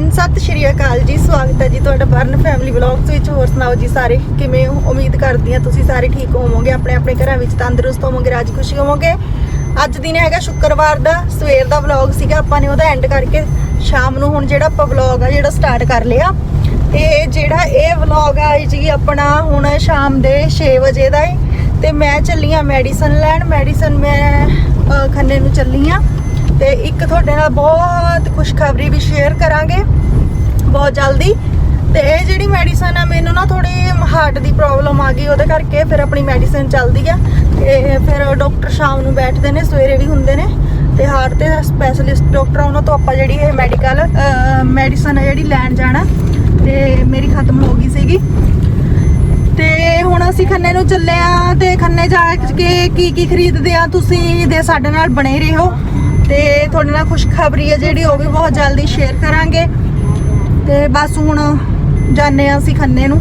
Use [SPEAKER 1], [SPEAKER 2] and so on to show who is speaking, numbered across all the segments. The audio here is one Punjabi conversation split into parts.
[SPEAKER 1] ਐਵਰੀਵਨ ਸਤਿ ਸ਼੍ਰੀ ਅਕਾਲ ਜੀ, ਸਵਾਗਤ ਹੈ ਜੀ ਤੁਹਾਡਾ ਬਰਨ ਫੈਮਿਲੀ ਵਲੌਗਸ ਵਿੱਚ। ਹੋਰ ਸੁਣਾਓ ਜੀ ਸਾਰੇ, ਕਿਵੇਂ ਹੋ? ਉਮੀਦ ਕਰਦੀ ਹਾਂ ਤੁਸੀਂ ਸਾਰੇ ਠੀਕ ਹੋਵੋਗੇ, ਆਪਣੇ ਆਪਣੇ ਘਰਾਂ ਵਿੱਚ ਤੰਦਰੁਸਤ ਹੋਵੋਗੇ, ਰਾਜੀ ਖੁਸ਼ੀ ਹੋਵੋਗੇ। ਅੱਜ ਦਿਨ ਹੈਗਾ ਸ਼ੁੱਕਰਵਾਰ ਦਾ, ਸਵੇਰ ਦਾ ਵਲੌਗ ਸੀਗਾ, ਆਪਾਂ ਨੇ ਉਹਦਾ ਐਂਡ ਕਰਕੇ ਸ਼ਾਮ ਨੂੰ ਹੁਣ ਜਿਹੜਾ ਆਪਾਂ ਵਲੌਗ ਆ, ਜਿਹੜਾ ਸਟਾਰਟ ਕਰ ਲਿਆ। ਤੇ ਜਿਹੜਾ ਇਹ ਵਲੌਗ ਆ ਜੀ ਆਪਣਾ ਹੁਣ ਸ਼ਾਮ ਦੇ 6 ਵਜੇ ਦਾ ਹੈ ਤੇ ਮੈਂ ਚੱਲੀ ਆ ਮੈਡੀਸਨ ਲੈਣ, ਮੈਡੀਸਨ ਮੈਂ ਖੰਨੇ ਨੂੰ ਚੱਲੀ ਆ ਤੇ ਇੱਕ ਤੁਹਾਡੇ ਨਾਲ ਬਹੁਤ ਖੁਸ਼ਖਬਰੀ ਵੀ ਸ਼ੇਅਰ ਕਰਾਂਗੇ, ਬਹੁਤ ਜਲਦੀ। ਤੇ ਇਹ ਜਿਹੜੀ ਮੈਡੀਸਨ ਆ, ਮੈਨੂੰ ਨਾ ਥੋੜੀ ਹਾਰਟ ਦੀ ਪ੍ਰੋਬਲਮ ਆ ਗਈ, ਉਹਦੇ ਕਰਕੇ ਫਿਰ ਆਪਣੀ ਮੈਡੀਸਨ ਚੱਲਦੀ ਆ। ਤੇ ਫਿਰ ਡਾਕਟਰ ਸ਼ਾਮ ਨੂੰ ਬੈਠਦੇ ਨੇ, ਸਵੇਰੇ ਵੀ ਹੁੰਦੇ ਨੇ। ਤੇ ਹਾਰਟ ਦੇ ਸਪੈਸ਼ਲਿਸਟ ਡਾਕਟਰ ਉਹਨਾਂ ਤੋਂ ਆਪਾਂ ਜਿਹੜੀ ਇਹ ਮੈਡੀਕਲ ਮੈਡੀਸਨ ਹੈ ਜਿਹੜੀ ਲੈਣ ਜਾਣਾ। ਤੇ ਮੇਰੀ ਖਤਮ ਹੋ ਗਈ ਸੀਗੀ। ਤੇ ਹੁਣ ਅਸੀਂ ਖੰਨੇ ਨੂੰ ਚੱਲੇ ਆ, ਤੇ ਖੰਨੇ ਜਾ ਕੇ ਕੀ ਕੀ ਖਰੀਦਦੇ ਆ ਤੁਸੀਂ? ਦੇ ਸਾਡੇ ਨਾਲ ਬਣੇ ਰਹੋ। ਤੇ ਤੁਹਾਡੇ ਨਾਲ ਖੁਸ਼ਖਬਰੀ ਹੈ ਜਿਹੜੀ, ਉਹ ਵੀ ਬਹੁਤ ਜਲਦੀ ਸ਼ੇਅਰ ਕਰਾਂਗੇ। ਤੇ ਬਸ ਹੁਣ ਜਾਣੇ ਆ ਅਸੀਂ ਖੰਨੇ ਨੂੰ।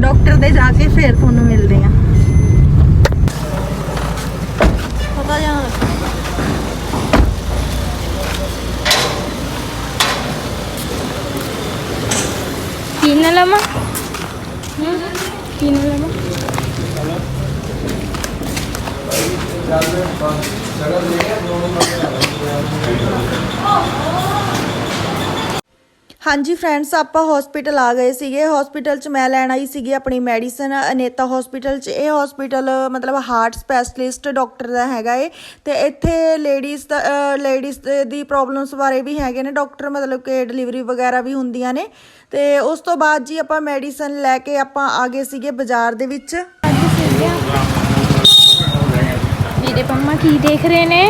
[SPEAKER 1] ਡਾਕਟਰ ਦੇ ਜਾ ਕੇ ਫੇਰ ਤੁਹਾਨੂੰ ਮਿਲਦੇ ਆ ਕੀ ਜਾਂ
[SPEAKER 2] ਤਿੰਨ ਲਮਾ ਤਿੰਨ ਲਮਾ ਚੱਲ
[SPEAKER 1] ਹਾਂਜੀ ਫਰੈਂਡਸ ਆਪਾਂ ਹਸਪੀਟਲ ਆ ਗਏ ਸੀਗੇ। ਹਸਪੀਟਲ 'ਚ ਮੈਂ ਲੈਣ ਆਈ ਸੀਗੀ ਆਪਣੀ ਮੈਡੀਸਨ ਅਨੇਤਾ ਹਸਪੀਟਲ 'ਚ। ਇਹ ਹਸਪੀਟਲ ਮਤਲਬ ਹਾਰਟ ਸਪੈਸ਼ਲਿਸਟ ਡਾਕਟਰ ਦਾ ਹੈਗਾ ਏ ਤੇ ਇੱਥੇ ਲੇਡੀਜ਼ ਦਾ ਲੇਡੀਜ਼ ਦੀ ਪ੍ਰੋਬਲਮਸ ਬਾਰੇ ਵੀ ਹੈਗੇ ਨੇ। ਡਾਕਟਰ ਮਤਲਬ ਕਿ ਡਿਲੀਵਰੀ ਵਗੈਰਾ ਵੀ ਹੁੰਦੀਆਂ ਨੇ। ਤੇ ਉਸ ਤੋਂ ਬਾਅਦ ਜੀ ਆਪਾਂ ਮੈਡੀਸਨ ਲੈ ਕੇ ਆਪਾਂ ਆ ਗਏ ਸੀਗੇ ਬਾਜ਼ਾਰ ਦੇ ਵਿੱਚ।
[SPEAKER 2] ਜੀ ਦੇ ਪੰਮਾ ਕੀ ਦੇਖ ਰਹੇ ਨੇ?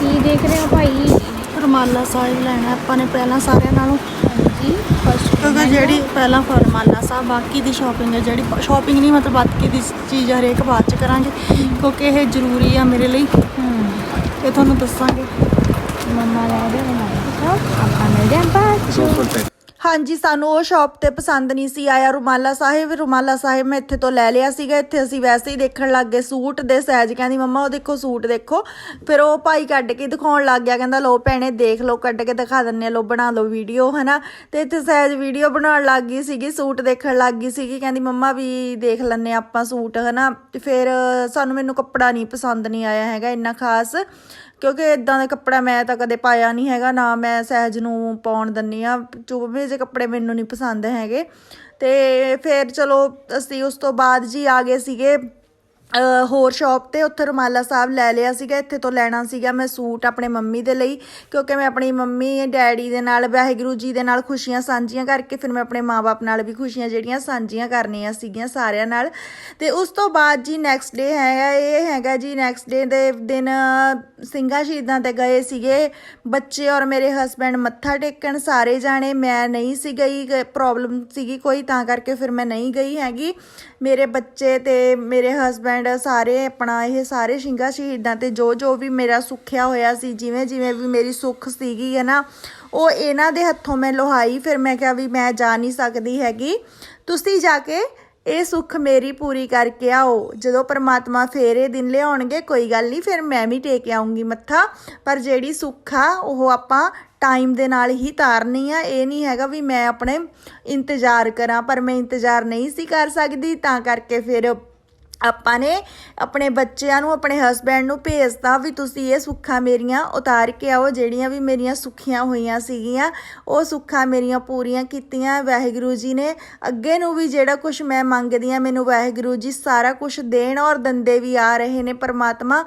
[SPEAKER 2] ਕੀ ਦੇਖ ਰਹੇ ਹੋ
[SPEAKER 1] ਭਾਈ? ਫਰਮਾਲਾ ਸਾਹਿਬ ਲੈਣਾ ਆਪਾਂ ਨੇ ਪਹਿਲਾਂ ਸਾਰਿਆਂ ਨਾਲੋਂ।
[SPEAKER 2] ਹਾਂਜੀ ਫਸਟ
[SPEAKER 1] ਕਿਉਂਕਿ ਜਿਹੜੀ ਪਹਿਲਾਂ ਫਰਮਾਲਾ ਸਾਹਿਬ ਬਾਕੀ ਦੀ ਸ਼ਾਪਿੰਗ ਹੈ ਜਿਹੜੀ ਸ਼ਾਪਿੰਗ ਨਹੀਂ ਮਤਲਬ ਬਾਕੀ ਦੀ ਚੀਜ਼ ਹਰੇਕ ਬਾਅਦ ਚ ਕਰਾਂਗੇ ਕਿਉਂਕਿ ਇਹ ਜ਼ਰੂਰੀ ਆ ਮੇਰੇ ਲਈ। ਇਹ ਤੁਹਾਨੂੰ ਦੱਸਾਂਗੇ।
[SPEAKER 2] ਮੰਮਾ ਲੈ ਰਹੇ ਨੇ ਆਪਾਂ ਮਿਲਦੇ ਆਂ ਬਾਅਦ ਚ।
[SPEAKER 1] ਹਾਂਜੀ, ਸਾਨੂੰ ਉਹ ਸ਼ਾਪ ਤੇ ਪਸੰਦ ਨਹੀਂ ਸੀ ਆਇਆ। ਰੁਮਾਲਾ ਸਾਹਿਬ ਰੁਮਾਲਾ ਸਾਹਿਬ ਮੈਂ ਇੱਥੇ ਤੋਂ ਲੈ ਲਿਆ ਸੀਗਾ। ਇੱਥੇ ਅਸੀਂ ਵੈਸੇ ਹੀ ਦੇਖਣ ਲੱਗ ਗਏ ਸੂਟ ਦੇ ਸਾਈਜ਼ ਕਹਿੰਦੀ, ਮੰਮਾ, ਉਹ ਦੇਖੋ ਸੂਟ ਦੇਖੋ। ਫਿਰ ਉਹ ਭਾਈ ਕੱਢ ਕੇ ਦਿਖਾਉਣ ਲੱਗ ਗਿਆ। ਕਹਿੰਦਾ ਲੋ ਭੈਣੇ, ਦੇਖ ਲਓ, ਕੱਢ ਕੇ ਦਿਖਾ ਦਿੰਨੇ ਆ। ਲੋ ਬਣਾ ਲਓ ਵੀਡੀਓ, ਹਨਾ। ਤੇ ਇੱਥੇ ਸਾਈਜ਼ ਵੀਡੀਓ ਬਣਾਉਣ ਲੱਗ ਗਈ ਸੀਗੀ, ਸੂਟ ਦੇਖਣ ਲੱਗ ਗਈ ਸੀਗੀ। ਕਹਿੰਦੀ, ਮੰਮਾ, ਵੀ ਦੇਖ ਲੈਨੇ ਆ ਆਪਾਂ ਸੂਟ, ਹਨਾ। ਤੇ ਫਿਰ ਸਾਨੂੰ ਮੈਨੂੰ ਕੱਪੜਾ ਨਹੀਂ ਪਸੰਦ ਨਹੀਂ ਆਇਆ ਹੈਗਾ ਇੰਨਾ ਖਾਸ। ਕਿਉਂਕਿ ਇਦਾਂ ਦਾ ਕੱਪੜਾ ਮੈਂ ਤਾਂ ਕਦੇ ਪਾਇਆ ਨਹੀਂ ਹੈਗਾ, ਨਾ ਮੈਂ ਸਹਿਜ ਨੂੰ ਪਾਉਣ ਦਿੰਨੀ ਆ ਚੁੱਭੇ ਜਿਹੇ ਕੱਪੜੇ ਮੈਨੂੰ ਨਹੀਂ ਪਸੰਦ ਹੈਗੇ। ਤੇ ਫਿਰ ਚਲੋ ਅਸੀਂ ਉਸ ਤੋਂ ਬਾਅਦ ਜੀ ਆ ਗਏ ਸੀਗੇ ਹੋਰ ਸ਼ਾਪ ਤੇ ਉੱਥੇ ਰੁਮਾਲਾ ਸਾਹਿਬ ਲੈ ਲਿਆ ਸੀਗਾ, ਇੱਥੇ ਤੋਂ ਲੈਣਾ ਸੀਗਾ ਮੈਂ ਸੂਟ ਆਪਣੇ ਮੰਮੀ ਦੇ ਲਈ, ਕਿਉਂਕਿ ਮੈਂ ਆਪਣੀ ਮੰਮੀ, ਡੈਡੀ ਦੇ ਨਾਲ, ਵਾਹਿਗੁਰੂ ਜੀ ਦੇ ਨਾਲ ਖੁਸ਼ੀਆਂ ਸਾਂਝੀਆਂ ਕਰਕੇ ਫਿਰ ਮੈਂ ਆਪਣੇ ਮਾਪੇ ਨਾਲ ਵੀ ਖੁਸ਼ੀਆਂ ਜਿਹੜੀਆਂ ਸਾਂਝੀਆਂ ਕਰਨੀਆਂ ਸੀਗੀਆਂ ਸਾਰਿਆਂ ਨਾਲ। ਤੇ ਉਸ ਤੋਂ ਬਾਅਦ ਜੀ ਨੈਕਸਟ ਡੇ ਹੈਗਾ, ਇਹ ਹੈਗਾ ਜੀ ਨੈਕਸਟ ਡੇ ਦੇ ਦਿਨ, ਸਿੰਘਾਂ ਸ਼ਹੀਦਾਂ ਤੇ ਗਏ ਸੀਗੇ। ਬੱਚੇ ਔਰ ਮੇਰੇ ਹਸਬੰਡ ਮੱਥਾ ਟੇਕਣ ਸਾਰੇ ਜਾਣੇ, ਮੈਂ ਨਹੀਂ ਸੀ ਗਈ ਪ੍ਰੋਬਲਮ ਸੀਗੀ ਕੋਈ, ਤਾਂ ਕਰਕੇ ਫਿਰ ਮੈਂ ਨਹੀਂ ਗਈ ਹੈਗੀ। ਮੇਰੇ ਬੱਚੇ ਤੇ ਮੇਰੇ ਹਸਬੰਡ ਸਾਰੇ ਆਪਣਾ ਇਹ ਸਾਰੇ ਸਿੰਘਾਂ ਸ਼ਹੀਦਾਂ ਤੇ ਜੋ ਜੋ ਵੀ ਮੇਰਾ ਸੁੱਖਿਆ ਹੋਇਆ ਸੀ, ਜਿਵੇਂ ਜਿਵੇਂ ਵੀ ਮੇਰੀ ਸੁੱਖ ਸੀਗੀ ਹੈ ਨਾ ਉਹ ਇਹਨਾਂ ਦੇ ਹੱਥੋਂ ਮੈਂ ਲੋਹਾਈ। ਫਿਰ ਮੈਂ ਕਿਹਾ ਵੀ ਮੈਂ ਜਾ ਨਹੀਂ ਸਕਦੀ ਹੈਗੀ। ਤੁਸੀਂ ਜਾ ਕੇ ਇਹ ਸੁੱਖ ਮੇਰੀ ਪੂਰੀ ਕਰਕੇ ਆਓ। ਜਦੋਂ ਪਰਮਾਤਮਾ ਫੇਰ ਇਹ ਦਿਨ ਲਿਆਉਣਗੇ, ਕੋਈ ਗੱਲ ਨਹੀਂ, ਫਿਰ ਮੈਂ ਵੀ ਟੇਕ ਆਉਂਗੀ ਮੱਥਾ। ਪਰ ਜਿਹੜੀ ਸੁੱਖ ਆ, ਉਹ ਆਪਾਂ ਟਾਈਮ ਦੇ ਨਾਲ ਹੀ ਤਾਰਨੀ ਆ। ਇਹ ਨਹੀਂ ਹੈਗਾ ਵੀ ਮੈਂ ਆਪਣੇ ਇੰਤਜ਼ਾਰ ਕਰਾਂ, ਪਰ ਮੈਂ ਇੰਤਜ਼ਾਰ ਨਹੀਂ ਸੀ ਕਰ ਸਕਦੀ। ਤਾਂ ਕਰਕੇ ਫਿਰ ਆਪਾਂ ਨੇ ਆਪਣੇ ਬੱਚਿਆਂ ਨੂੰ, ਆਪਣੇ ਹਸਬੰਡ ਨੂੰ ਭੇਜਤਾ ਵੀ ਤੁਸੀਂ ਇਹ ਸੁੱਖਾਂ ਮੇਰੀਆਂ ਉਤਾਰ ਕੇ ਆਓ, ਜਿਹੜੀਆਂ ਵੀ ਮੇਰੀਆਂ ਸੁੱਖੀਆਂ ਹੋਈਆਂ ਸੀਗੀਆਂ, ਉਹ ਸੁੱਖਾਂ ਮੇਰੀਆਂ ਪੂਰੀਆਂ ਕੀਤੀਆਂ। ਵਾਹਿਗੁਰੂ ਜੀ ਨੇ ਅੱਗੇ ਨੂੰ ਵੀ ਜਿਹੜਾ ਕੁਝ ਮੈਂ ਮੰਗਦੀ ਆ ਮੈਨੂੰ ਵਾਹਿਗੁਰੂ ਜੀ ਸਾਰਾ ਕੁਝ ਦੇਣ ਔਰ ਦੰਦੇ ਵੀ ਆ ਰਹੇ ਨੇ ਪਰਮਾਤਮਾ।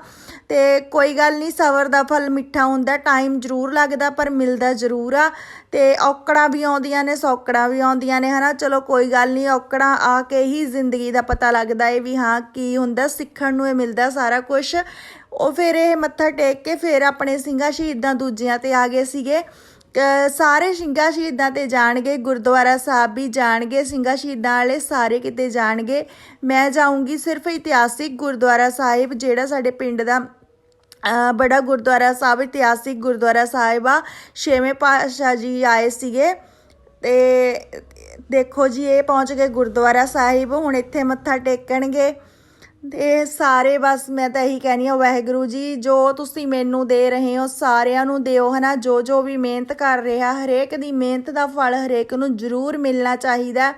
[SPEAKER 1] ਤੇ ਕੋਈ ਗੱਲ ਨਹੀਂ, ਸਬਰ ਦਾ ਫਲ ਮਿੱਠਾ ਹੁੰਦਾ ਟਾਈਮ ਜ਼ਰੂਰ ਲੱਗਦਾ, ਪਰ ਮਿਲਦਾ ਜ਼ਰੂਰ ਆ। ਤੇ ਔਕੜਾਂ ਵੀ ਆਉਂਦੀਆਂ ਨੇ, ਸੌਕੜਾਂ ਵੀ ਆਉਂਦੀਆਂ ਨੇ, ਹਨਾ? ਚਲੋ ਕੋਈ ਗੱਲ ਨਹੀਂ ਔਕੜਾਂ ਆ ਕੇ ਹੀ ਜ਼ਿੰਦਗੀ ਦਾ ਪਤਾ ਲੱਗਦਾ ਏ ਵੀ ਹਾਂ, ਕੀ ਹੁੰਦਾ, ਸਿੱਖਣ ਨੂੰ ਇਹ ਮਿਲਦਾ ਸਾਰਾ ਕੁਝ ਉਹ ਫਿਰ ਇਹ ਮੱਥਾ ਟੇਕ ਕੇ ਫਿਰ ਆਪਣੇ ਸਿੰਘਾਂ ਸ਼ਹੀਦਾਂ ਦੂਜਿਆਂ ਤੇ ਆ ਗਏ ਸੀਗੇ। ਸਾਰੇ ਸਿੰਘਾਂ ਸ਼ਹੀਦਾਂ ਤੇ ਜਾਣਗੇ, ਗੁਰਦੁਆਰਾ ਸਾਹਿਬ ਵੀ ਜਾਣਗੇ, ਸਿੰਘਾਂ ਸ਼ਹੀਦਾਂ ਵਾਲੇ ਸਾਰੇ ਕਿਤੇ ਜਾਣਗੇ। ਮੈਂ ਜਾਊਂਗੀ ਸਿਰਫ ਇਤਿਹਾਸਿਕ ਗੁਰਦੁਆਰਾ ਸਾਹਿਬ, ਜਿਹੜਾ ਸਾਡੇ ਪਿੰਡ ਦਾ ਬੜਾ ਗੁਰਦੁਆਰਾ ਸਾਹਿਬ, ਇਤਿਹਾਸਿਕ ਗੁਰਦੁਆਰਾ ਸਾਹਿਬ ਆ। ਛੇਵੇਂ ਪਾਤਸ਼ਾਹ ਜੀ ਆਏ ਸੀਗੇ ਤੇ ਦੇਖੋ ਜੀ, ਇਹ ਪਹੁੰਚ ਗਏ ਗੁਰਦੁਆਰਾ ਸਾਹਿਬ। ਹੁਣ ਇੱਥੇ ਮੱਥਾ ਟੇਕਣਗੇ ਤੇ ਸਾਰੇ, ਬਸ ਮੈਂ ਤਾਂ ਇਹੀ ਕਹਿਣੀ ਆ, ਵਾਹਿਗੁਰੂ ਜੀ, ਜੋ ਤੁਸੀਂ ਮੈਨੂੰ ਦੇ ਰਹੇ ਹੋ, ਸਾਰਿਆਂ ਨੂੰ ਦਿਓ ਹਨਾ। ਜੋ ਜੋ ਵੀ ਮਿਹਨਤ ਕਰ ਰਿਹਾ, ਹਰੇਕ ਦੀ ਮਿਹਨਤ ਦਾ ਫਲ ਹਰੇਕ ਨੂੰ ਜ਼ਰੂਰ ਮਿਲਣਾ ਚਾਹੀਦਾ।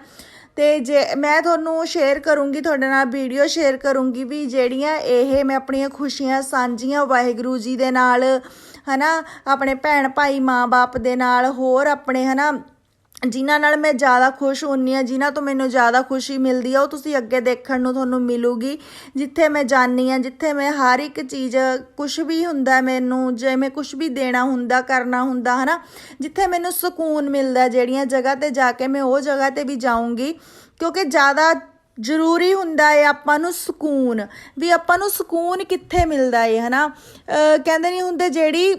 [SPEAKER 1] ਤੇ ਜੇ ਮੈਂ ਤੁਹਾਨੂੰ ਸ਼ੇਅਰ ਕਰੂੰਗੀ, ਤੁਹਾਡੇ ਨਾਲ ਵੀਡੀਓ ਸ਼ੇਅਰ ਕਰੂੰਗੀ ਵੀ ਜਿਹੜੀਆਂ ਇਹ ਮੈਂ ਆਪਣੀਆਂ ਖੁਸ਼ੀਆਂ ਸਾਂਝੀਆਂ ਵਾਹਿਗੁਰੂ ਜੀ ਦੇ ਨਾਲ, ਹਨਾ, ਆਪਣੇ ਭੈਣ ਭਾਈ, ਮਾਂ-ਬਾਪ ਦੇ ਨਾਲ, ਹੋਰ ਆਪਣੇ, ਹਨਾ ਜਿਨ੍ਹਾਂ ਨਾਲ ਮੈਂ ਜ਼ਿਆਦਾ ਖੁਸ਼ ਹੁੰਨੀ ਆ ਜਿਨ੍ਹਾਂ ਤੋਂ ਮੈਨੂੰ ਜ਼ਿਆਦਾ ਖੁਸ਼ੀ ਮਿਲਦੀ ਆ, ਉਹ ਤੁਸੀਂ ਅੱਗੇ ਦੇਖਣ ਨੂੰ ਤੁਹਾਨੂੰ ਮਿਲੂਗੀ। ਜਿੱਥੇ ਮੈਂ ਜਾਣੀ ਆ ਜਿੱਥੇ ਮੈਂ ਹਰ ਇੱਕ ਚੀਜ਼ ਕੁਝ ਵੀ ਹੁੰਦਾ ਮੈਨੂੰ ਜੇ ਮੈਂ ਕੁਝ ਵੀ ਦੇਣਾ ਹੁੰਦਾ, ਕਰਨਾ ਹੁੰਦਾ, ਹਨਾ? ਜਿੱਥੇ ਮੈਨੂੰ ਸਕੂਨ ਮਿਲਦਾ ਜਿਹੜੀਆਂ ਜਗ੍ਹਾ ਤੇ ਜਾ ਕੇ ਮੈਂ ਉਹ ਜਗ੍ਹਾ ਤੇ ਵੀ ਜਾਊਂਗੀ, ਕਿਉਂਕਿ ਜ਼ਿਆਦਾ ਜ਼ਰੂਰੀ ਹੁੰਦਾ ਹੈ ਆਪਾਂ ਨੂੰ ਸਕੂਨ, ਵੀ ਆਪਾਂ ਨੂੰ ਸਕੂਨ ਕਿੱਥੇ ਮਿਲਦਾ ਹੈ, ਹਨਾ? ਕਹਿੰਦੇ ਨਹੀਂ ਹੁੰਦੇ, ਜਿਹੜੀ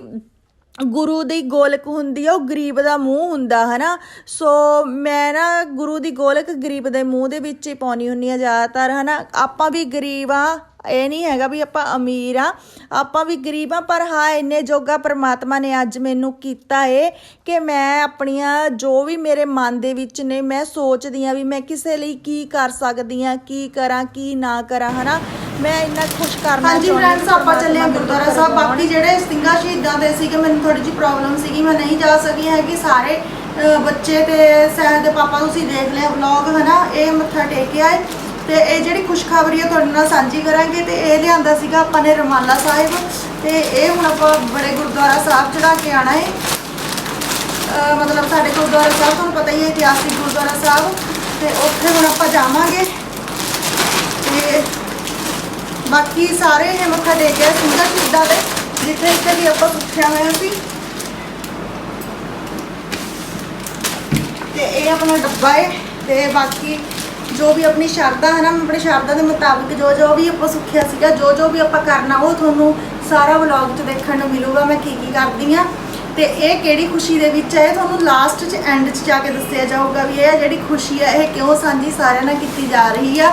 [SPEAKER 1] ਗੁਰੂ ਦੀ ਗੋਲਕ ਹੁੰਦੀ ਆ, ਉਹ ਗਰੀਬ ਦਾ ਮੂੰਹ ਹੁੰਦਾ, ਹਨਾ? ਸੋ ਮੈਂ ਨਾ ਗੁਰੂ ਦੀ ਗੋਲਕ ਗਰੀਬ ਦੇ ਮੂੰਹ ਦੇ ਵਿੱਚ ਹੀ ਪਾਉਣੀ ਹੁੰਨੀ ਆ ਜ਼ਿਆਦਾਤਰ, ਹਨਾ? ਆਪਾਂ ਵੀ ਗਰੀਬ ਆ। ਇਹ ਨਹੀਂ ਹੈਗਾ ਵੀ ਆਪਾਂ ਅਮੀਰ ਆ ਆਪਾਂ ਵੀ ਗਰੀਬ ਆ ਪਰ ਹਾਂ ਇੰਨੇ ਜੋਗਾ ਪ੍ਰਮਾਤਮਾ ਨੇ ਅੱਜ ਮੈਨੂੰ ਕੀਤਾ ਏ ਕਿ ਮੈਂ ਆਪਣੀਆਂ ਜੋ ਵੀ ਮੇਰੇ ਮਨ ਦੇ ਵਿੱਚ ਨੇ ਮੈਂ ਸੋਚਦੀ ਆ ਵੀ ਮੈਂ ਕਿਸੇ ਲਈ ਕੀ ਕਰ ਸਕਦੀ ਆ ਕੀ ਕਰਾਂ ਕੀ ਨਾ ਕਰਾਂ ਹਨਾ? ਮੈਂ ਇੰਨਾ ਖੁਸ਼ ਕਰਨਾ
[SPEAKER 3] ਹਾਂਜੀ ਫਰੈਂਡਸ ਆਪਾਂ ਚੱਲੇ
[SPEAKER 1] ਪਰਮਾਤਮਾ
[SPEAKER 3] ਗੁਰਦੁਆਰਾ ਸਾਹਿਬ। ਬਾਕੀ ਜਿਹੜੇ ਸਿੰਘਾਂ ਸ਼ਹੀਦਾਂ ਦੇ ਸੀਗੇ ਮੈਨੂੰ ਥੋੜੀ ਜਿਹੀ ਪ੍ਰੋਬਲਮ ਸੀਗੀ ਮੈਂ ਨਹੀਂ ਜਾ ਸਕੀ ਹੈਗੀ। ਸਾਰੇ ਬੱਚੇ ਤੇ ਸਹਿਜ ਦੇ ਪਾਪਾ ਤੁਸੀਂ ਦੇਖ ਲਿਆ ਵਲੌਗ ਹਨਾ? ਇਹ ਮੱਥਾ ਟੇਕਿਆ ਹੈ ਤੇ ਇਹ ਜਿਹੜੀ ਖੁਸ਼ਖਬਰੀ ਹੈ ਤੁਹਾਡੇ ਨਾਲ ਸਾਂਝੀ ਕਰਾਂਗੇ ਤੇ ਇਹ ਲਿਆਂਦਾ ਸੀਗਾ ਆਪਾਂ ਨੇ ਰਮਾਲਾ ਸਾਹਿਬ ਤੇ ਇਹ ਹੁਣ ਆਪਾਂ ਬੜੇ ਗੁਰਦੁਆਰਾ ਸਾਹਿਬ ਚੜਾ ਕੇ ਆਣਾ ਹੈ ਮਤਲਬ ਸਾਡੇ ਗੁਰਦੁਆਰਾ ਸਾਹਿਬ, ਤੁਹਾਨੂੰ ਪਤਾ ਹੀ ਹੈ ਇਤਿਹਾਸਿਕ ਗੁਰਦੁਆਰਾ ਸਾਹਿਬ ਤੇ ਉੱਥੇ ਹੁਣ ਆਪਾਂ ਜਾਵਾਂਗੇ। ਤੇ ਬਾਕੀ ਸਾਰੇ ਇਹ ਮੱਥਾ ਟੇਕਿਆ ਸਿੰਘਾਂ ਸ਼ਹੀਦਾਂ ਦੇ, ਜਿੱਥੇ ਇੱਥੇ ਵੀ ਆਪਾਂ ਸੁੱਖਿਆ ਹੋਇਆ ਸੀ। ਤੇ ਇਹ ਆਪਣਾ ਡੱਬਾ ਹੈ ਤੇ ਬਾਕੀ ਜੋ ਵੀ ਆਪਣੀ ਸ਼ਰਧਾ ਹੈ ਨਾ ਆਪਣੇ ਸ਼ਰਧਾ ਦੇ ਮੁਤਾਬਿਕ ਜੋ ਜੋ ਵੀ ਆਪਾਂ ਸੁੱਖਿਆ ਸੀਗਾ, ਜੋ ਜੋ ਵੀ ਆਪਾਂ ਕਰਨਾ, ਉਹ ਤੁਹਾਨੂੰ ਸਾਰਾ ਵਲੌਗ 'ਚ ਦੇਖਣ ਨੂੰ ਮਿਲੂਗਾ, ਮੈਂ ਕੀ ਕੀ ਕਰਦੀ ਆ ਤੇ ਇਹ ਕਿਹੜੀ ਖੁਸ਼ੀ ਦੇ ਵਿੱਚ ਹੈ, ਇਹ ਤੁਹਾਨੂੰ ਲਾਸਟ 'ਚ ਐਂਡ 'ਚ ਜਾ ਕੇ ਦੱਸਿਆ ਜਾਊਗਾ ਵੀ ਇਹ ਜਿਹੜੀ ਖੁਸ਼ੀ ਹੈ, ਇਹ ਕਿਉਂ ਸਾਂਝੀ ਸਾਰਿਆਂ ਨਾਲ ਕੀਤੀ ਜਾ ਰਹੀ ਆ।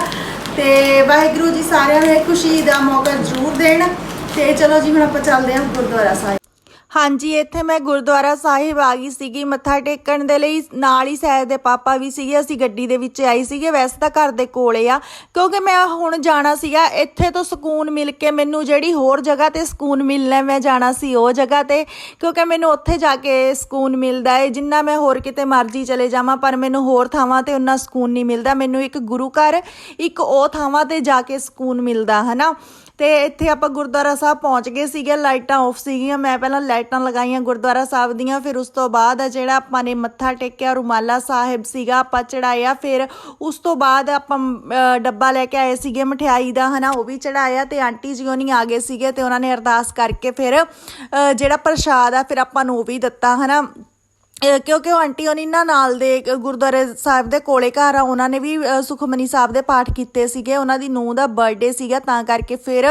[SPEAKER 3] ਤੇ ਵਾਹਿਗੁਰੂ ਜੀ ਸਾਰਿਆਂ ਨੂੰ ਇਹ ਖੁਸ਼ੀ ਦਾ ਮੌਕਾ ਜ਼ਰੂਰ ਦੇਣ। ਤੇ ਚਲੋ ਜੀ, ਹੁਣ ਆਪਾਂ ਚੱਲਦੇ ਹਾਂ ਗੁਰਦੁਆਰਾ ਸਾਹਿਬ।
[SPEAKER 1] ਹਾਂਜੀ, ਇੱਥੇ ਮੈਂ ਗੁਰਦੁਆਰਾ ਸਾਹਿਬ ਆ ਗਈ ਸੀਗੀ। ਮੱਥਾ ਟੇਕਣ ਦੇ ਲਈ ਨਾਲ ਹੀ ਸਹਿਜ ਦੇ ਪਾਪਾ ਵੀ ਸੀਗੇ। ਅਸੀਂ ਗੱਡੀ ਦੇ ਵਿੱਚ ਆਈ ਸੀਗੇ। ਵੈਸੇ ਤਾਂ ਘਰ ਦੇ ਕੋਲੇ ਆ, ਕਿਉਂਕਿ ਮੈਂ ਹੁਣ ਜਾਣਾ ਸੀਗਾ। ਇੱਥੇ ਤੋਂ ਸਕੂਨ ਮਿਲ ਕੇ ਮੈਨੂੰ ਜਿਹੜੀ ਹੋਰ ਜਗ੍ਹਾ ਤੇ ਸਕੂਨ ਮਿਲਣਾ ਮੈਂ ਜਾਣਾ ਸੀ ਉਹ ਜਗ੍ਹਾ ਤੇ, ਕਿਉਂਕਿ ਮੈਨੂੰ ਉੱਥੇ ਜਾ ਕੇ ਸਕੂਨ ਮਿਲਦਾ ਹੈ। ਜਿੰਨਾ ਮੈਂ ਹੋਰ ਕਿਤੇ ਮਰਜ਼ੀ ਚਲੇ ਜਾਵਾਂ, ਪਰ ਮੈਨੂੰ ਹੋਰ ਥਾਵਾਂ ਤੇ ਉਨਾ ਸਕੂਨ ਨਹੀਂ ਮਿਲਦਾ। ਮੈਨੂੰ ਇੱਕ ਗੁਰੂ ਘਰ, ਇੱਕ ਉਹ ਥਾਵਾਂ ਤੇ ਜਾ ਕੇ ਸਕੂਨ ਮਿਲਦਾ, ਹਨਾ? ਤੇ ਇੱਥੇ ਆਪਾਂ ਗੁਰਦੁਆਰਾ ਸਾਹਿਬ ਪਹੁੰਚ ਗਏ ਸੀਗੇ, ਲਾਈਟਾਂ ਆਫ ਸੀਗੀਆਂ, ਮੈਂ ਪਹਿਲਾਂ ਲਾਈਟਾਂ ਲਗਾਈਆਂ ਗੁਰਦੁਆਰਾ ਸਾਹਿਬ ਦੀਆਂ, ਫਿਰ ਉਸ ਤੋਂ ਬਾਅਦ ਆ ਜਿਹੜਾ ਆਪਾਂ ਨੇ ਮੱਥਾ ਟੇਕਿਆ, ਰੁਮਾਲਾ ਸਾਹਿਬ ਸੀਗਾ, ਆਪਾਂ ਚੜਾਇਆ, ਫਿਰ ਉਸ ਤੋਂ ਬਾਅਦ ਆਪਾਂ ਡੱਬਾ ਲੈ ਕੇ ਆਏ ਸੀਗੇ, ਮਠਿਆਈ ਦਾ, ਹਨਾ, ਉਹ ਵੀ ਚੜਾਇਆ ਤੇ ਆਂਟੀ ਜੀ ਹੋਣੀ ਆ ਗਏ ਸੀਗੇ ਤੇ ਉਹਨਾਂ ਨੇ ਅਰਦਾਸ ਕਰਕੇ ਫਿਰ ਜਿਹੜਾ ਪ੍ਰਸ਼ਾਦ ਆ, ਫਿਰ ਆਪਾਂ ਨੂੰ ਉਹ ਵੀ ਦਿੱਤਾ, ਹਨਾ। ਅਹ ਕਿਉਂਕਿ ਉਹ ਆਂਟੀ ਹੋਣੀ ਨਾ ਨਾਲ ਦੇ ਗੁਰਦੁਆਰੇ ਸਾਹਿਬ ਦੇ ਕੋਲੇ ਘਰ ਆ, ਉਹਨਾਂ ਨੇ ਵੀ ਸੁਖਮਨੀ ਸਾਹਿਬ ਦੇ ਪਾਠ ਕੀਤੇ ਸੀਗੇ, ਉਹਨਾਂ ਦੀ ਨੂੰਹ ਦਾ ਬਰਥਡੇ ਸੀਗਾ, ਤਾਂ ਕਰਕੇ ਫਿਰ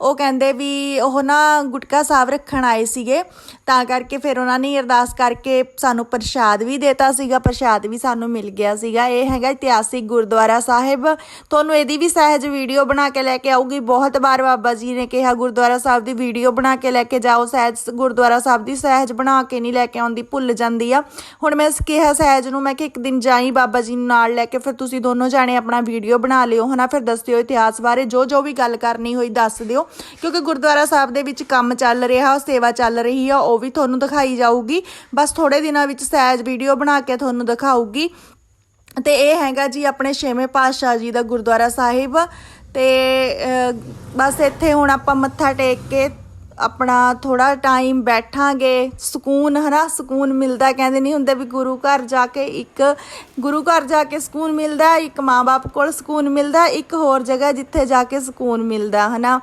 [SPEAKER 1] ਉਹ ਕਹਿੰਦੇ ਵੀ ਉਹ ਨਾ ਗੁਟਕਾ ਸਾਹਿਬ ਰੱਖਣ ਆਏ ਸੀਗੇ, ਤਾਂ ਕਰਕੇ ਫਿਰ ਉਹਨਾਂ ਨੇ ਅਰਦਾਸ ਕਰਕੇ ਸਾਨੂੰ ਪ੍ਰਸ਼ਾਦ ਵੀ ਦੇਤਾ ਸੀਗਾ, ਪ੍ਰਸ਼ਾਦ ਵੀ ਸਾਨੂੰ ਮਿਲ ਗਿਆ ਸੀਗਾ। ਇਹ ਹੈਗਾ ਇਤਿਹਾਸਿਕ ਗੁਰਦੁਆਰਾ ਸਾਹਿਬ। ਤੁਹਾਨੂੰ ਇਹਦੀ ਵੀ ਸਹਿਜ ਵੀਡੀਓ ਬਣਾ ਕੇ ਲੈ ਕੇ ਆਊਗੀ। ਬਹੁਤ ਵਾਰ ਬਾਬਾ ਜੀ ਨੇ ਕਿਹਾ, ਗੁਰਦੁਆਰਾ ਸਾਹਿਬ ਦੀ ਵੀਡੀਓ ਬਣਾ ਕੇ ਲੈ ਕੇ ਜਾਓ। ਸਹਿਜ ਗੁਰਦੁਆਰਾ ਸਾਹਿਬ ਦੀ ਸਹਿਜ ਬਣਾ ਕੇ ਨਹੀਂ ਲੈ ਕੇ ਆਉਂਦੀ, ਭੁੱਲ ਜਾਂਦੀ ਆ। ਹੁਣ ਮੈਂ ਕਿਹਾ ਸਹਿਜ ਨੂੰ, ਮੈਂ ਕਿ ਇੱਕ ਦਿਨ ਜਾਈ ਬਾਬਾ ਜੀ ਨੂੰ ਨਾਲ ਲੈ ਕੇ, ਫਿਰ ਤੁਸੀਂ ਦੋਨੋਂ ਜਾਣੇ ਆਪਣਾ ਵੀਡੀਓ ਬਣਾ ਲਿਓ, ਹਨਾ? ਫਿਰ ਦੱਸ ਦਿਓ ਇਤਿਹਾਸ ਬਾਰੇ, ਜੋ ਜੋ ਵੀ ਗੱਲ ਕਰਨੀ ਹੋਈ ਦੱਸ ਦਿਓ। ਕਿਉਂਕਿ ਗੁਰਦੁਆਰਾ ਸਾਹਿਬ ਦੇ ਵਿੱਚ ਕੰਮ ਚੱਲ ਰਿਹਾ ਸੇਵਾ ਚੱਲ ਰਹੀ ਆ, ਉਹ ਵੀ ਤੁਹਾਨੂੰ ਦਿਖਾਈ ਜਾਊਗੀ। ਬਸ ਥੋੜੇ ਦਿਨਾਂ ਵਿੱਚ ਸਹਿਜ ਵੀਡੀਓ ਬਣਾ ਕੇ ਤੁਹਾਨੂੰ ਦਿਖਾਊਗੀ। ਤੇ ਇਹ ਹੈਗਾ ਜੀ ਆਪਣੇ ਛੇਵੇਂ ਪਾਤਸ਼ਾਹ ਜੀ ਦਾ ਗੁਰਦੁਆਰਾ ਸਾਹਿਬ। ਤੇ ਬਸ ਇੱਥੇ ਹੁਣ ਆਪਾਂ ਮੱਥਾ ਟੇਕ ਕੇ ਆਪਣਾ ਥੋੜਾ ਟਾਈਮ ਬੈਠਾਂਗੇ, ਸਕੂਨ, ਹਨਾ, ਸਕੂਨ ਮਿਲਦਾ ਕਹਿੰਦੇ ਨਹੀਂ ਹੁੰਦੇ ਵੀ ਗੁਰੂ ਘਰ ਜਾ ਕੇ ਇੱਕ, ਗੁਰੂ ਘਰ ਜਾ ਕੇ ਸਕੂਨ ਮਿਲਦਾ ਇੱਕ ਮਾਂ-ਬਾਪ ਕੋਲ ਸਕੂਨ ਮਿਲਦਾ ਇੱਕ ਹੋਰ ਜਗ੍ਹਾ ਜਿੱਥੇ ਜਾ ਕੇ ਸਕੂਨ ਮਿਲਦਾ ਹਨਾ।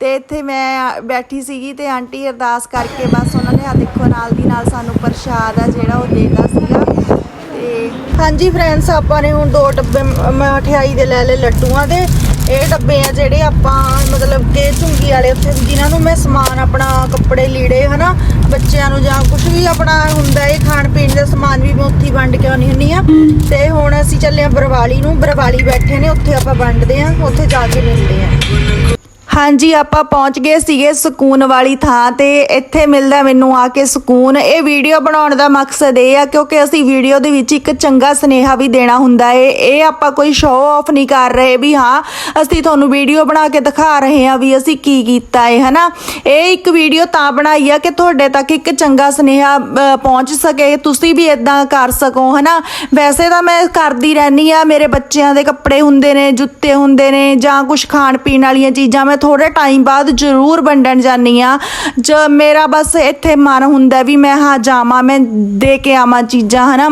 [SPEAKER 1] ਤੇ ਇੱਥੇ ਮੈਂ ਬੈਠੀ ਸੀਗੀ ਤੇ ਆਂਟੀ ਅਰਦਾਸ ਕਰਕੇ ਬਸ ਉਹਨਾਂ ਨੇ ਆ ਦੇਖੋ ਨਾਲ ਦੀ ਨਾਲ ਸਾਨੂੰ ਪ੍ਰਸ਼ਾਦ ਆ ਜਿਹੜਾ ਉਹ ਦੇਤਾ ਸੀਗਾ। ਤੇ ਹਾਂਜੀ ਫਰੈਂਡਸ ਆਪਾਂ ਨੇ ਹੁਣ ਦੋ ਡੱਬੇ ਮਠਿਆਈ ਦੇ ਲੈ ਲਏ ਲੱਡੂਆਂ ਦੇ। ਇਹ ਡੱਬੇ ਆ ਜਿਹੜੇ ਆਪਾਂ ਮਤਲਬ ਕਿ ਝੁੰਗੀ ਵਾਲੇ ਉੱਥੇ ਜਿਨ੍ਹਾਂ ਨੂੰ ਮੈਂ ਸਮਾਨ ਆਪਣਾ ਕੱਪੜੇ ਲੀੜੇ, ਹਨਾ, ਬੱਚਿਆਂ ਨੂੰ ਜਾਂ ਕੁਝ ਵੀ ਆਪਣਾ ਹੁੰਦਾ, ਇਹ ਖਾਣ ਪੀਣ ਦਾ ਸਮਾਨ ਵੀ ਮੈਂ ਉੱਥੇ ਵੰਡ ਕੇ ਆਉਣੀ ਹੁੰਨੀ ਆ। ਤੇ ਹੁਣ ਅਸੀਂ ਚੱਲੇ ਆ ਬਰਵਾਲੀ ਨੂੰ, ਬਰਵਾਲੀ ਬੈਠੇ ਨੇ, ਉੱਥੇ ਆਪਾਂ ਵੰਡਦੇ ਆ, ਉੱਥੇ ਜਾ ਕੇ ਮਿਲਦੇ ਆ। ਹਾਂਜੀ, ਆਪਾਂ ਪਹੁੰਚ ਗਏ ਸੀਗੇ ਸਕੂਨ ਵਾਲੀ ਥਾਂ ਤੇ। ਇੱਥੇ ਮਿਲਦਾ ਮੈਨੂੰ ਆ ਕੇ ਸਕੂਨ। ਇਹ ਵੀਡੀਓ ਬਣਾਉਣ ਦਾ ਮਕਸਦ ਇਹ ਆ, ਕਿਉਂਕਿ ਅਸੀਂ ਵੀਡੀਓ ਦੇ ਵਿੱਚ ਇੱਕ ਚੰਗਾ ਸੁਨੇਹਾ ਵੀ ਦੇਣਾ ਹੁੰਦਾ ਏ। ਇਹ ਆਪਾਂ ਕੋਈ ਸ਼ੋਅ ਆਫ ਨਹੀਂ ਕਰ ਰਹੇ ਵੀ ਹਾਂ, ਅਸੀਂ ਤੁਹਾਨੂੰ ਵੀਡੀਓ ਬਣਾ ਕੇ ਦਿਖਾ ਰਹੇ ਹਾਂ ਵੀ ਅਸੀਂ ਕੀ ਕੀਤਾ ਏ, ਹਨਾ? ਇਹ ਇੱਕ ਵੀਡੀਓ ਤਾਂ ਬਣਾਈ ਆ ਕਿ ਤੁਹਾਡੇ ਤੱਕ ਇੱਕ ਚੰਗਾ ਸੁਨੇਹਾ ਪਹੁੰਚ ਸਕੇ। ਤੁਸੀਂ ਵੀ ਇਦਾਂ ਕਰ ਸਕੋ, ਹਨਾ? ਵੈਸੇ ਤਾਂ ਮੈਂ ਕਰਦੀ ਰਹਿੰਦੀ ਆ, ਮੇਰੇ ਬੱਚਿਆਂ ਦੇ ਕੱਪੜੇ ਹੁੰਦੇ ਨੇ, ਜੁੱਤੇ ਹੁੰਦੇ ਨੇ ਜਾਂ ਕੁਝ ਖਾਣ ਪੀਣ ਵਾਲੀਆਂ ਚੀਜ਼ਾਂ ਮੈਂ ਥੋੜੇ ਟਾਈਮ ਬਾਅਦ ਜ਼ਰੂਰ ਵੰਡਣ ਜਾਂਦੀ ਆ ਜ ਮੇਰਾ ਬਸ ਇੱਥੇ ਮਨ ਹੁੰਦਾ ਵੀ ਮੈਂ ਹਾਂ ਜਾਵਾਂ, ਮੈਂ ਦੇ ਕੇ ਆਵਾਂ ਚੀਜ਼ਾਂ, ਹਨਾ।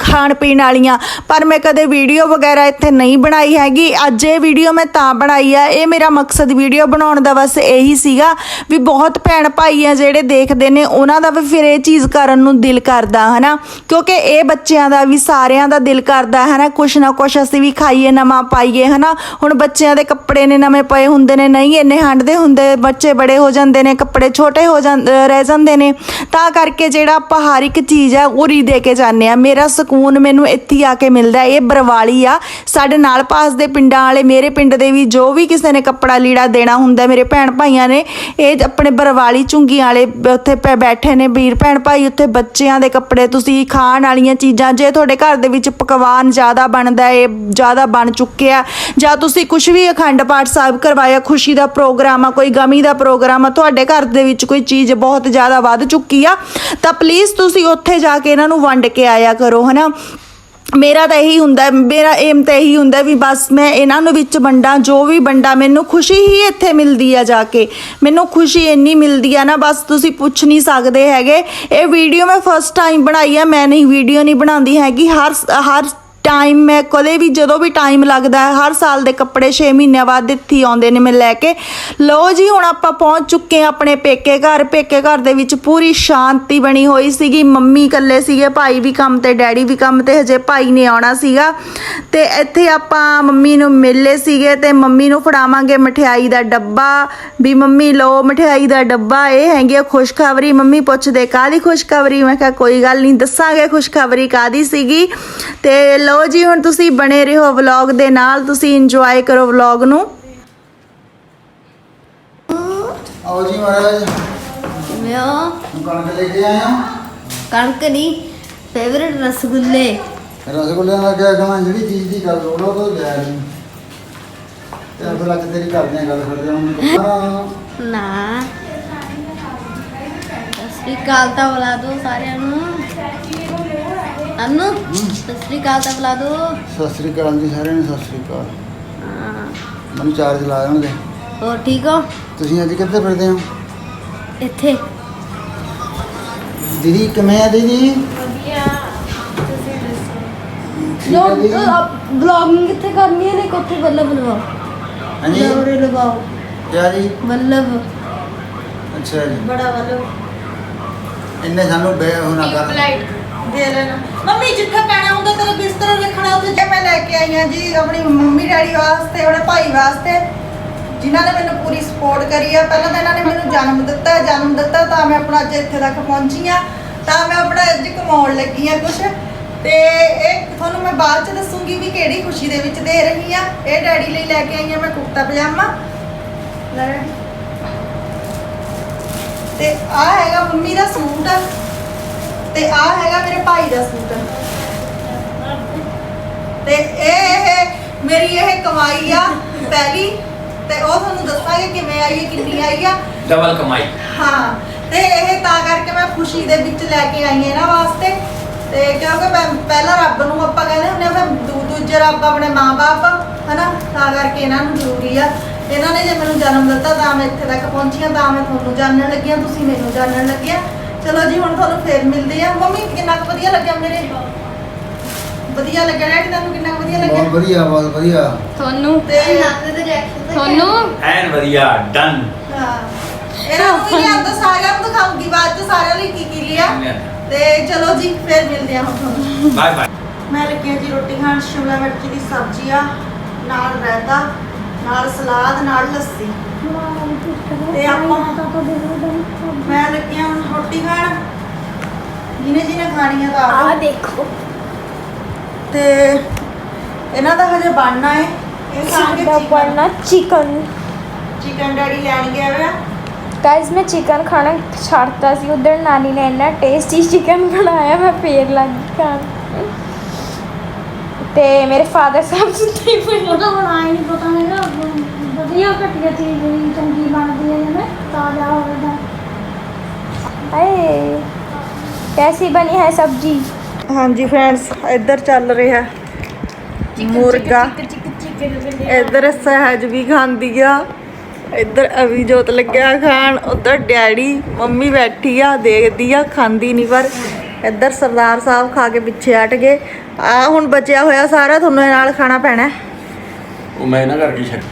[SPEAKER 1] ਖਾਣ ਪੀਣ ਵਾਲੀਆਂ। ਪਰ ਮੈਂ ਕਦੇ ਵੀਡੀਓ ਵਗੈਰਾ ਇੱਥੇ ਨਹੀਂ ਬਣਾਈ ਹੈਗੀ। ਅੱਜ ਇਹ ਵੀਡੀਓ ਮੈਂ ਤਾਂ ਬਣਾਈ ਆ। ਇਹ ਮੇਰਾ ਮਕਸਦ ਵੀਡੀਓ ਬਣਾਉਣ ਦਾ ਬਸ ਇਹੀ ਸੀਗਾ ਵੀ ਬਹੁਤ ਭੈਣ ਭਾਈ ਆ ਜਿਹੜੇ ਦੇਖਦੇ ਨੇ, ਉਹਨਾਂ ਦਾ ਵੀ ਫਿਰ ਇਹ ਚੀਜ਼ ਕਰਨ ਨੂੰ ਦਿਲ ਕਰਦਾ, ਹਨਾ? ਕਿਉਂਕਿ ਇਹ ਬੱਚਿਆਂ ਦਾ ਵੀ, ਸਾਰਿਆਂ ਦਾ ਦਿਲ ਕਰਦਾ, ਹਨਾ? ਕੁਛ ਨਾ ਕੁਛ ਅਸੀਂ ਵੀ ਖਾਈਏ, ਨਵਾਂ ਪਾਈਏ, ਹਨਾ? ਹੁਣ ਬੱਚਿਆਂ ਦੇ ਕੱਪੜੇ ਨੇ ਨਵੇਂ ਪਏ ਹੁੰਦੇ ਨੇ, ਨਹੀਂ ਇੰਨੇ ਹੰਡਦੇ ਹੁੰਦੇ, ਬੱਚੇ ਬੜੇ ਹੋ ਜਾਂਦੇ ਨੇ, ਕੱਪੜੇ ਛੋਟੇ ਹੋ ਜਾਂਦੇ ਰਹਿ ਜਾਂਦੇ ਨੇ। ਤਾਂ ਕਰਕੇ ਜਿਹੜਾ ਆਪਾਂ ਹਰ ਇੱਕ ਚੀਜ਼ ਆ ਉਹ ਰੀ ਦੇ ਕੇ ਜਾਂਦੇ ਆ। ਮੇਰਾ ਸਕੂਨ ਮੈਨੂੰ ਇੱਥੇ ਆ ਕੇ ਮਿਲਦਾ ਇਹ ਬਰਵਾਲੀ ਆ। ਸਾਡੇ ਨਾਲ ਪਾਸ ਦੇ ਪਿੰਡਾਂ ਵਾਲੇ, ਮੇਰੇ ਪਿੰਡ ਦੇ ਵੀ ਜੋ ਵੀ ਕਿਸੇ ਨੇ ਕੱਪੜਾ ਲੀੜਾ ਦੇਣਾ ਹੁੰਦਾ, ਮੇਰੇ ਭੈਣ ਭਾਈਆਂ ਨੇ, ਇਹ ਆਪਣੇ ਬਰਵਾਲੀ ਝੁੰਗੀਆਂ ਵਾਲੇ ਉੱਥੇ ਪੈ ਬੈਠੇ ਨੇ। ਵੀਰ ਭੈਣ ਭਾਈ, ਉੱਥੇ ਬੱਚਿਆਂ ਦੇ ਕੱਪੜੇ ਤੁਸੀਂ ਖਾਣ ਵਾਲੀਆਂ ਚੀਜ਼ਾਂ, ਜੇ ਤੁਹਾਡੇ ਘਰ ਦੇ ਵਿੱਚ ਪਕਵਾਨ ਜ਼ਿਆਦਾ ਬਣਦਾ ਹੈ ਜ਼ਿਆਦਾ ਬਣ ਚੁੱਕਿਆ ਜਾਂ ਤੁਸੀਂ ਕੁਝ ਵੀ ਅਖੰਡ ਪਾਠ ਸਾਹਿਬ ਕਰਵਾਇਆ, ਖੁਸ਼ੀ ਦਾ ਪ੍ਰੋਗਰਾਮ ਆ, ਕੋਈ ਗਮੀ ਦਾ ਪ੍ਰੋਗਰਾਮ ਆ, ਤੁਹਾਡੇ ਘਰ ਦੇ ਵਿੱਚ ਕੋਈ ਚੀਜ਼ ਬਹੁਤ ਜ਼ਿਆਦਾ ਵੱਧ ਚੁੱਕੀ ਆ, ਤਾਂ ਪਲੀਜ਼ ਤੁਸੀਂ ਉੱਥੇ ਜਾ ਕੇ ਇਹਨਾਂ ਨੂੰ ਵੰਡ ਕੇ ਆਇਆ ਕਰੋ। ਹਨਾ? ਮੇਰਾ ਤਾਂ ਇਹੀ ਹੁੰਦਾ, ਮੇਰਾ ਏਮ ਤਾਂ ਇਹੀ ਹੁੰਦਾ ਵੀ ਬਸ ਮੈਂ ਇਹਨਾਂ ਨੂੰ ਵਿੱਚ ਵੰਡਾਂ, ਜੋ ਵੀ ਵੰਡਾਂ ਮੈਨੂੰ ਖੁਸ਼ੀ ਹੀ ਇੱਥੇ ਮਿਲਦੀ ਆ ਜਾ ਕੇ। ਮੈਨੂੰ ਖੁਸ਼ੀ ਇੰਨੀ ਮਿਲਦੀ ਆ ਨਾ, ਬਸ ਤੁਸੀਂ ਪੁੱਛ ਨਹੀਂ ਸਕਦੇ ਹੈਗੇ। ਇਹ ਵੀਡੀਓ ਮੈਂ ਫਸਟ ਟਾਈਮ ਬਣਾਈ ਆ, ਮੈਂ ਨਹੀਂ ਵੀਡੀਓ ਨਹੀਂ ਬਣਾਉਂਦੀ ਹੈਗੀ। ਹਰ ਹਰ ਟਾਈਮ ਮੈਂ ਕਦੇ ਵੀ ਜਦੋਂ ਵੀ ਟਾਈਮ ਲੱਗਦਾ ਹੈ, ਹਰ ਸਾਲ ਦੇ ਕੱਪੜੇ 6 ਮਹੀਨਿਆਂ ਬਾਅਦ ਦਿੱਤੀ ਆਉਂਦੇ ਨੇ ਮੈਂ ਲੈ ਕੇ। ਲਓ ਜੀ, ਹੁਣ ਆਪਾਂ ਪਹੁੰਚ ਚੁੱਕੇ ਹਾਂ ਆਪਣੇ ਪੇਕੇ ਘਰ। ਪੇਕੇ ਘਰ ਦੇ ਵਿੱਚ ਪੂਰੀ ਸ਼ਾਂਤੀ ਬਣੀ ਹੋਈ ਸੀਗੀ। ਮੰਮੀ ਇਕੱਲੇ ਸੀਗੇ, ਭਾਈ ਵੀ ਕੰਮ ਤੇ, ਡੈਡੀ ਵੀ ਕੰਮ ਤੇ, ਹਜੇ ਭਾਈ ਨੇ ਆਉਣਾ ਸੀਗਾ। ਤੇ ਇੱਥੇ ਆਪਾਂ ਮੰਮੀ ਨੂੰ ਮਿਲੇ ਸੀਗੇ ਤੇ ਮੰਮੀ ਨੂੰ ਫੜਾਵਾਂਗੇ ਮਠਿਆਈ ਦਾ ਡੱਬਾ। ਵੀ ਮੰਮੀ, ਲਓ ਮਠਿਆਈ ਦਾ ਡੱਬਾ, ਇਹ ਹੈਗੀ ਆ ਖੁਸ਼ਖਬਰੀ। ਮੰਮੀ ਪੁੱਛਦੇ ਕਾਦੀ ਖੁਸ਼ਖਬਰੀ? ਮੈਂ ਕਿਹਾ, ਕੋਈ ਗੱਲ ਨਹੀਂ, ਦੱਸਾਂਗੇ ਖੁਸ਼ਖਬਰੀ ਕਾਦੀ ਸੀਗੀ? ਤੇ ਲਓ ਜੀ ਹੁਣ ਤੁਸੀਂ ਬਣੇ ਰਹੋ ਵਲੌਗ ਦੇ ਨਾਲ ਤੁਸੀਂ ਇੰਜੋਏ ਕਰੋ ਵਲੌਗ ਨੂੰ।
[SPEAKER 4] ਆਓ ਜੀ ਮਹਾਰਾਜ।
[SPEAKER 5] ਮੈਂ
[SPEAKER 4] ਹੁਣ ਕਣਕ ਲੈ ਕੇ ਹਾਂ
[SPEAKER 5] ਕਣਕ ਦੀ ਫੇਵਰਿਟ ਰਸਗੁੱਲੇ।
[SPEAKER 4] ਰਸਗੁੱਲਿਆਂ ਦਾ ਕਿਆ ਕਹਾਂ ਜਿਹੜੀ ਚੀਜ਼ ਦੀ ਗੱਲ ਰੋੜਾ ਉਹ ਲਿਆ ਨਹੀਂ ਤੇ ਫਿਰ ਅੱਜ ਤੇਰੀ ਕਰਦੇ ਆ ਗੱਲ ਕਰਦੇ ਹਾਂ
[SPEAKER 5] ਨਾ। ਸਤਿ ਸ਼੍ਰੀ ਅਕਾਲ ਤਾਂ ਬੁਲਾ ਦੋ ਸਾਰਿਆਂ ਨੂੰ। ਅਨੂ ਸਤਿ ਸ਼੍ਰੀ ਅਕਾਲ ਤਾਂ ਬੁਲਾ ਦੋ।
[SPEAKER 4] ਸਤਿ ਸ੍ਰੀ ਅਕਾਲ ਜੀ ਸਾਰਿਆਂ ਨੂੰ ਸਤਿ ਸ੍ਰੀ ਅਕਾਲ
[SPEAKER 5] ਹਾਂ।
[SPEAKER 4] ਮੈਨੂੰ ਚਾਰਜ ਲਾ ਦੇਣਗੇ।
[SPEAKER 5] ਹੋਰ ਠੀਕ ਹੋ?
[SPEAKER 4] ਤੁਸੀਂ ਅੱਜ ਕਿੱਥੇ ਫਿਰਦੇ ਹੋ?
[SPEAKER 5] ਇੱਥੇ।
[SPEAKER 4] ਦੀਦੀ ਕਿਵੇਂ ਆ ਦੀਦੀ? ਠੀਕ
[SPEAKER 5] ਲੋ
[SPEAKER 4] ਹੈ ਦੀਦੀ?
[SPEAKER 5] ਬਲੌਗਿੰਗ ਕਿੱਥੇ ਕਰਨੀ ਹੈ ਨੇ ਕੋਥੇ ਬੱਲਬ ਲਵਾਓ।
[SPEAKER 4] ਹਾਂਜੀ?
[SPEAKER 5] ਲੋਰੇ ਲਵਾਓ।
[SPEAKER 4] ਕਿਆ ਜੀ?
[SPEAKER 5] ਬੱਲਬ।
[SPEAKER 4] ਅੱਛਾ ਜੀ।
[SPEAKER 3] ਬੜਾ ਵੱਲੋਂ
[SPEAKER 4] ਇੰਨੇ ਸਾਨੂੰ ਬੇ ਹੋਣਾ ਕਰ।
[SPEAKER 3] ਦੇ ਲੈਣਾ। ਮੰਮੀ, ਜਿੱਥੇ ਪੈਣਾ ਹੁੰਦਾ ਤੇਰਾ ਬਿਸਤਰਾ ਰੱਖਣਾ ਉੱਥੇ। ਜੇ ਮੈਂ ਲੈ ਕੇ ਆਈ ਹਾਂ ਜੀ ਆਪਣੀ ਮੰਮੀ, ਡੈਡੀ ਵਾਸਤੇ ਆਪਣੇ ਭਾਈ ਵਾਸਤੇ, ਜਿਨ੍ਹਾਂ ਨੇ ਮੈਨੂੰ ਪੂਰੀ ਸਪੋਰਟ ਕਰੀ ਆ। ਪਹਿਲਾਂ ਤਾਂ ਇਹਨਾਂ ਨੇ ਮੈਨੂੰ ਜਨਮ ਦਿੱਤਾ ਜਨਮ ਦਿੱਤਾ ਤਾਂ ਮੈਂ ਆਪਣਾ ਅੱਜ ਇੱਥੇ ਤੱਕ ਪਹੁੰਚੀ ਆ। ਤਾਂ ਮੈਂ ਆਪਣਾ ਅੱਜ ਕਮਾਉਣ ਲੱਗੀ ਆ ਕੁਝ ਤੇ ਇਹ ਤੁਹਾਨੂੰ ਮੈਂ ਬਾਅਦ ਚ ਦੱਸੂਗੀ ਵੀ ਕਿਹੜੀ ਖੁਸ਼ੀ ਦੇ ਵਿੱਚ ਦੇ ਰਹੀ ਆ। ਇਹ ਡੈਡੀ ਲਈ ਲੈ ਕੇ ਆਈ ਆ ਮੈਂ ਕੁੜਤਾ ਪਜਾਮਾ। ਲੈ। ਤੇ ਆ ਹੈਗਾ ਮੰਮੀ ਦਾ ਸੂਟ। ਤੇ ਆ ਹੈਗਾ ਮੇਰੇ ਭਾਈ ਦਾ ਸੂਟ ਤੇ ਇਹ ਇਹ ਮੇਰੀ ਇਹ ਕਮਾਈ ਆ ਪਹਿਲੀ ਤੇ ਉਹ ਤੁਹਾਨੂੰ ਦੱਸਾਂਗੇ ਕਿਵੇਂ ਆਈ ਹੈ ਕਿੰਨੀ ਆਈ ਆ।
[SPEAKER 6] ਡਬਲ ਕਮਾਈ।
[SPEAKER 3] ਹਾਂ ਤੇ ਇਹ ਤਾਂ ਕਰਕੇ ਮੈਂ ਖੁਸ਼ੀ ਦੇ ਵਿੱਚ ਲੈ ਕੇ ਆਈ ਹਾਂ ਇਹਨਾਂ ਵਾਸਤੇ। ਤੇ ਕਿਉਂਕਿ ਮੈਂ ਪਹਿਲਾਂ ਰੱਬ ਨੂੰ ਆਪਾਂ ਕਹਿੰਦੇ ਹੁੰਦੇ ਆ ਫਿਰ ਦੂ ਦੂਜੇ ਰੱਬ ਆਪਣੇ ਮਾਪੇ ਹਨਾ? ਤਾਂ ਕਰਕੇ ਇਹਨਾਂ ਨੂੰ ਜ਼ਰੂਰੀ ਆ। ਇਹਨਾਂ ਨੇ ਜੇ ਮੈਨੂੰ ਜਨਮ ਦਿੱਤਾ ਤਾਂ ਮੈਂ ਇੱਥੇ ਤੱਕ ਪਹੁੰਚੀ ਹਾਂ ਤਾਂ ਮੈਂ ਤੁਹਾਨੂੰ ਜਾਣਨ ਲੱਗੀ ਹਾਂ ਤੁਸੀਂ ਮੈਨੂੰ ਜਾਣਨ ਲੱਗੇ ਆ ਚਲੋ ਜੀ ਹੁਣ ਤੁਹਾਨੂੰ ਫੇਰ ਮਿਲਦੇ ਆ ਮੰਮੀ ਕਿੰਨਾ ਕੁ ਵਧੀਆ ਲੱਗਿਆ ਮੇਰੇ? ਵਧੀਆ ਲੱਗਿਆ ਡੈਡੀ ਤੁਹਾਨੂੰ ਕਿੰਨਾ ਕੁ ਵਧੀਆ
[SPEAKER 4] ਬਹੁਤ
[SPEAKER 3] ਲੱਗਿਆ
[SPEAKER 4] ਵਧੀਆ ਬਹੁਤ ਵਧੀਆ।
[SPEAKER 2] ਤੁਹਾਨੂੰ?
[SPEAKER 3] ਤੇ
[SPEAKER 2] ਤੁਹਾਨੂੰ?
[SPEAKER 6] ਐਨ ਵਧੀਆ ਡਨ
[SPEAKER 3] ਹਾਂ। ਇਹਨਾਂ ਨੂੰ ਵੀ ਲਿਆਂਦਾ ਸਾਰਿਆਂ ਨੂੰ ਦਿਖਾਉਂਗੀ ਬਾਅਦ ਚ ਸਾਰਿਆਂ ਲਈ ਕੀ ਕੀ ਲਿਆ। ਤੇ ਚਲੋ ਜੀ ਫੇਰ ਮਿਲਦੇ ਹਾਂ ਹੁਣ ਤੁਹਾਨੂੰ।
[SPEAKER 6] ਬਾਏ ਬਾਏ
[SPEAKER 3] ਮੈਂ ਲੱਗੀ ਹਾਂ ਜੀ ਰੋਟੀ ਖਾਣ ਸ਼ਿਮਲਾ ਮਿਰਚ ਦੀ ਸਬਜ਼ੀ ਆ ਨਾਲ ਰਾਇਤਾ ਨਾਲ ਸਲਾਦ ਨਾਲ ਲੱਸੀ। ਤੇ ਆਪਾਂ ਮੈਂ ਲੱਗੀ ਹਾਂ ਹੁਣ ਰੋਟੀ ਖਾਣ। ਜਿਹਨੇ ਜਿਹਨੇ ਖਾਣੀ ਆ ਤਾਂ ਆ।
[SPEAKER 2] ਦੇਖੋ।
[SPEAKER 3] ਤੇ ਇਹਨਾਂ ਦਾ ਹਜੇ ਬਣਨਾ ਹੈ ਇਹ ਖਾਣਗੇ
[SPEAKER 2] ਸਾਡਾ
[SPEAKER 3] chicken।
[SPEAKER 2] ਬਣਨਾ ਚਿਕਨ
[SPEAKER 1] ਚਿਕਨ ਡੈਡੀ ਲੈਣ ਗਿਆ ਵਾ।
[SPEAKER 2] ਗਾਇਸ ਮੈਂ ਚਿਕਨ ਖਾਣਾ ਛੱਡਤਾ ਸੀ। ਉਧਰ ਨਾਨੀ ਨੇ ਇੰਨਾ ਟੇਸਟੀ ਚਿਕਨ ਬਣਾਇਆ ਮੈਂ ਫੇਰ ਲੱਗ ਗਈ ਖਾਣ ਤੇ ਮੇਰੇ ਫਾਦਰ ਸਾਹਿਬ ਸੁੱਤੇ ਪਏ।
[SPEAKER 7] ਉਹਦਾ ਬਣਾਇਆ ਨਹੀਂ ਪਤਾ ਹੈਗਾ ਵਧੀਆ ਘਟੀਆ ਚੀਜ਼ ਜਿਹੜੀ ਚੰਗੀ ਬਣਦੀ ਹੈ ਜਿਵੇਂ ਤਾਜ਼ਾ ਹੋਵੇ ਤਾਂ।
[SPEAKER 2] ਹਾਏ ਕੈਸੀ ਬਣੀ ਹੈ ਸਬਜੀ?
[SPEAKER 1] ਹਾਂਜੀ ਫਰੈਂਡਸ ਇੱਧਰ ਚੱਲ ਰਿਹਾ ਮੁਰਗਾ। ਇੱਧਰ ਸਹਿਜ ਵੀ ਖਾਂਦੀ ਆ। ਇੱਧਰ ਅਭਿਜੋਤ ਲੱਗਿਆ ਖਾਣ ਉੱਧਰ ਡੈਡੀ ਮੰਮੀ ਬੈਠੀ ਆ ਦੇਖਦੀ ਆ ਖਾਂਦੀ ਨਹੀਂ ਪਰ ਇੱਧਰ ਸਰਦਾਰ ਸਾਹਿਬ ਖਾ ਕੇ ਪਿੱਛੇ ਹਟ ਗਏ। ਆ ਹੁਣ ਬਚਿਆ ਹੋਇਆ ਸਾਰਾ ਤੁਹਾਨੂੰ ਇਹ ਨਾਲ ਖਾਣਾ ਪੈਣਾ।
[SPEAKER 8] ਉਹ ਮੈਂ ਨਾ ਕਰਕੇ ਛੱਡ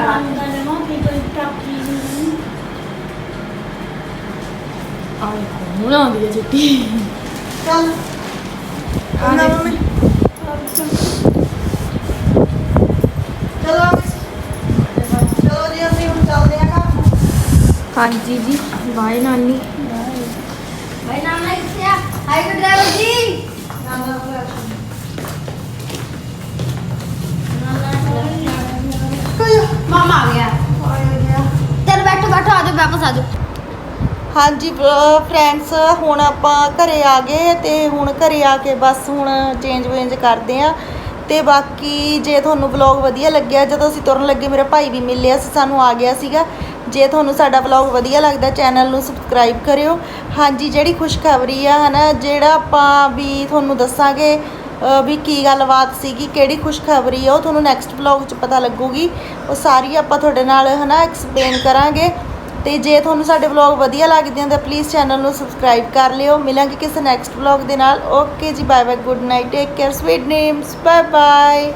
[SPEAKER 7] ਜਮਾ ਕੀ ਕੋਈ ਟਾਕੀ ਨਹੀਂ
[SPEAKER 2] ਹੁਣ ਆਉਂਦੀ ਹੈ ਚਿੱਟੀ
[SPEAKER 1] ਚੱਲ ਆਣਾ ਮੰਮੀ ਚਲੋ ਚਲੋ ਜੀ ਅਸੀਂ ਹੁਣ ਚੱਲਦੇ ਆ ਘਰ ਨੂੰ
[SPEAKER 2] ਹਾਂਜੀ ਜੀ ਬਾਏ ਨਾਨੀ
[SPEAKER 7] ਨਾਮ ਹੈ ਕਿੱਥੇ ਆ ਹਾਈ ਡਰਾਈਵਰ ਜੀ ਮਾਮਾ ਆ ਗਿਆ। ਚਲ ਬੈਠੋ ਬੈਠੋ, ਆ ਵਾਪਸ ਆ
[SPEAKER 1] ਹਾਂਜੀ ਫਰੈਂਡਸ ਹੁਣ ਆਪਾਂ ਘਰੇ ਆ ਗਏ ਤੇ ਹੁਣ ਘਰੇ ਆ ਕੇ ਬਸ ਹੁਣ ਚੇਂਜ ਵੇਂਜ ਕਰਦੇ ਆ। ਤੇ ਬਾਕੀ ਜੇ ਤੁਹਾਨੂੰ ਵਲੌਗ ਵਧੀਆ ਲੱਗਿਆ, ਜਦੋਂ ਅਸੀਂ ਤੁਰਨ ਲੱਗੇ, ਮੇਰਾ ਭਾਈ ਵੀ ਮਿਲਿਆ ਸੀ, ਸਾਨੂੰ ਆ ਗਿਆ ਸੀਗਾ। ਜੇ ਤੁਹਾਨੂੰ ਸਾਡਾ ਵਲੌਗ ਵਧੀਆ ਲੱਗਦਾ ਚੈਨਲ ਨੂੰ ਸਬਸਕ੍ਰਾਈਬ ਕਰਿਓ। ਹਾਂਜੀ, ਜਿਹੜੀ ਖੁਸ਼ਖਬਰੀ ਆ, ਹਨਾ, ਜਿਹੜਾ ਆਪਾਂ ਵੀ ਤੁਹਾਨੂੰ ਦੱਸਾਂਗੇ ਵੀ ਕੀ ਗੱਲਬਾਤ ਸੀਗੀ, ਕਿਹੜੀ ਖੁਸ਼ਖਬਰੀ ਆ, ਉਹ ਤੁਹਾਨੂੰ ਨੈਕਸਟ ਵਲੌਗ 'ਚ ਪਤਾ ਲੱਗੂਗੀ। ਉਹ ਸਾਰੀ ਆਪਾਂ ਤੁਹਾਡੇ ਨਾਲ ਹਨਾ ਐਕਸਪਲੇਨ ਕਰਾਂਗੇ। ਤੇ ਜੇ ਤੁਹਾਨੂੰ ਸਾਡੇ ਵਲੌਗ ਵਧੀਆ ਲੱਗਦੇ ਹਨ ਤਾਂ ਪਲੀਜ਼ ਚੈਨਲ ਨੂੰ ਸਬਸਕ੍ਰਾਈਬ ਕਰ ਲਿਓ। ਮਿਲਾਂਗੇ ਕਿਸੇ ਨੈਕਸਟ ਵਲੌਗ ਦੇ ਨਾਲ। Okay ji bye bye good night take care sweet names bye bye